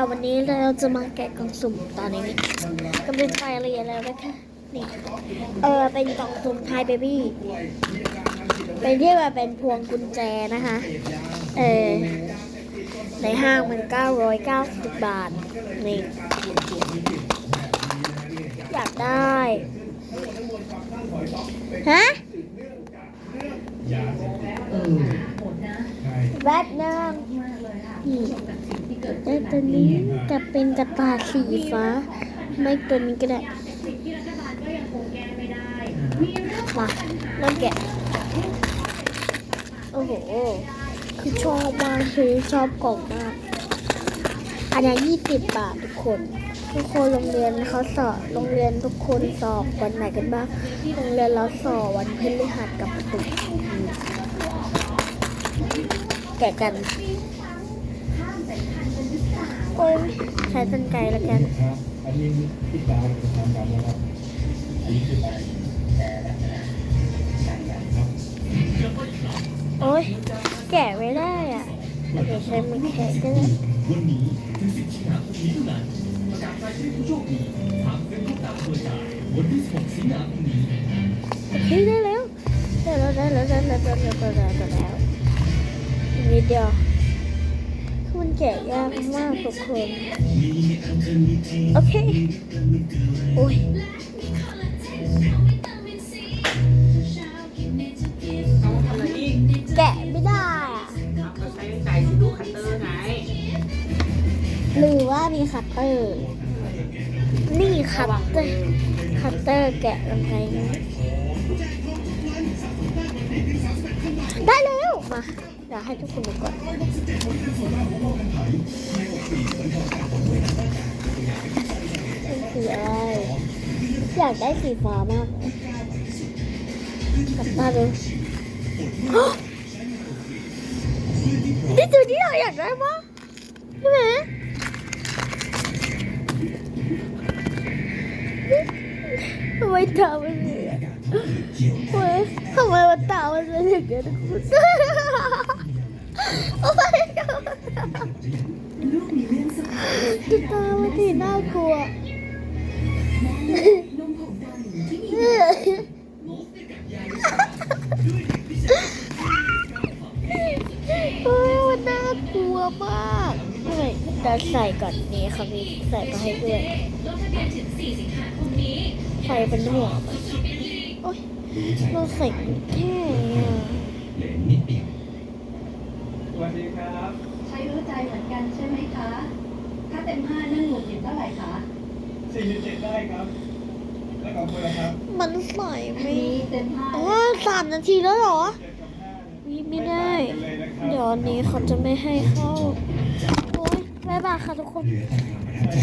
ค่ะวันนี้เราจะมาแกะกล่องสุ่มตอนนี้กำลังไปเรียนแล้วนะคะนี่เออเป็นกล่องสุ่มไทยเบบี้เป็นที่ว่าเป็นพวงกุญแจนะคะ เออในห้างมัน990บาทนี่อยากได้ฮะแบทนึงนี่ ได้ตัวนี้กับเป็นกระตายสีฟ้า ไม่ตัวนี้ก็ได้มาเริ่มแกะโอ้โห คือชอบมากคือชอบกล่องมาก อันนี้ยี่สิบบาททุกคน ทุกคนโรงเรียนเขาสอบ โรงเรียนทุกคนสอบวันไหนกันบ้าง โรงเรียนเราสอบวันพฤหัสกับศุกร์แกะกัน โอ้ยใช้ตันไกลแล้วกันอันนี้ที่ตาเป็นทางการนะครับอันนี้คือตาครับโอ้ยแกะไม่ได้อะเดี๋ยวใช้มือแกะก็ได้วันนี้ถึง10สิงหาคมนี้เท่านั้นประกาศรายชื่อผู้โชคดีทางเฟซบุ๊กตามตัวจ่ายวันที่16สิงหาคมนี้เฮ้ยได้แล้วได้แล้วได้แล้วได้แล้วได้แล้วได้แล้วได้แล้วอีกนิดเดียวคือ มันแกะยากมากทุกคน โอเค โอ้ยเอาทำอะไรอีกแกะไม่ได้อะเอาก็ใช้ไก่สิลูคัตเตอร์ไงหรือว่ามีคัตเตอร์ นี่คัตเตอร์ คัตเตอร์แกะลงไปนะได้แล้วมา เดี๋ยวให้ทุกคนดูก่อนมันคืออะไรอยากได้สีฟ้ามากกลับมาดูนี่ตัวที่เราอยากได้ปะใช่ไหมทำไมตามันเป็นอย่างนี้ทำไมทำไมตามันเป็นอย่างนี้ ทุกคนโอ้ยตามันที่น่ากลัวโอ้ยมันน่ากลัวมากไม่จะใส่ก่อนนี้เขามีใส่มาให้ด้วยใส่เป็นหัวมันโอ๊ยเราใส่แค่นี้อะเหลนนิดเดียว วัสดีครับ ใช้รู้ใจเหมือนกันใช่ไหมคะ ถ้าเต็มห้านั่งหงุดหงิดเท่าไหร่คะ47ได้ครับ แล้วของคุณล่ะครับมันใส่ไม่มีเต็มห้าอ๋อสามนาทีแล้วเหรอ7กับ5วิไม่ได้เลยนะครับ เดี๋ยวอันนี้เขาจะไม่ให้เข้า โอ๊ยบ๊ายบายค่ะทุกคน เหลือแต่ความประทับใจ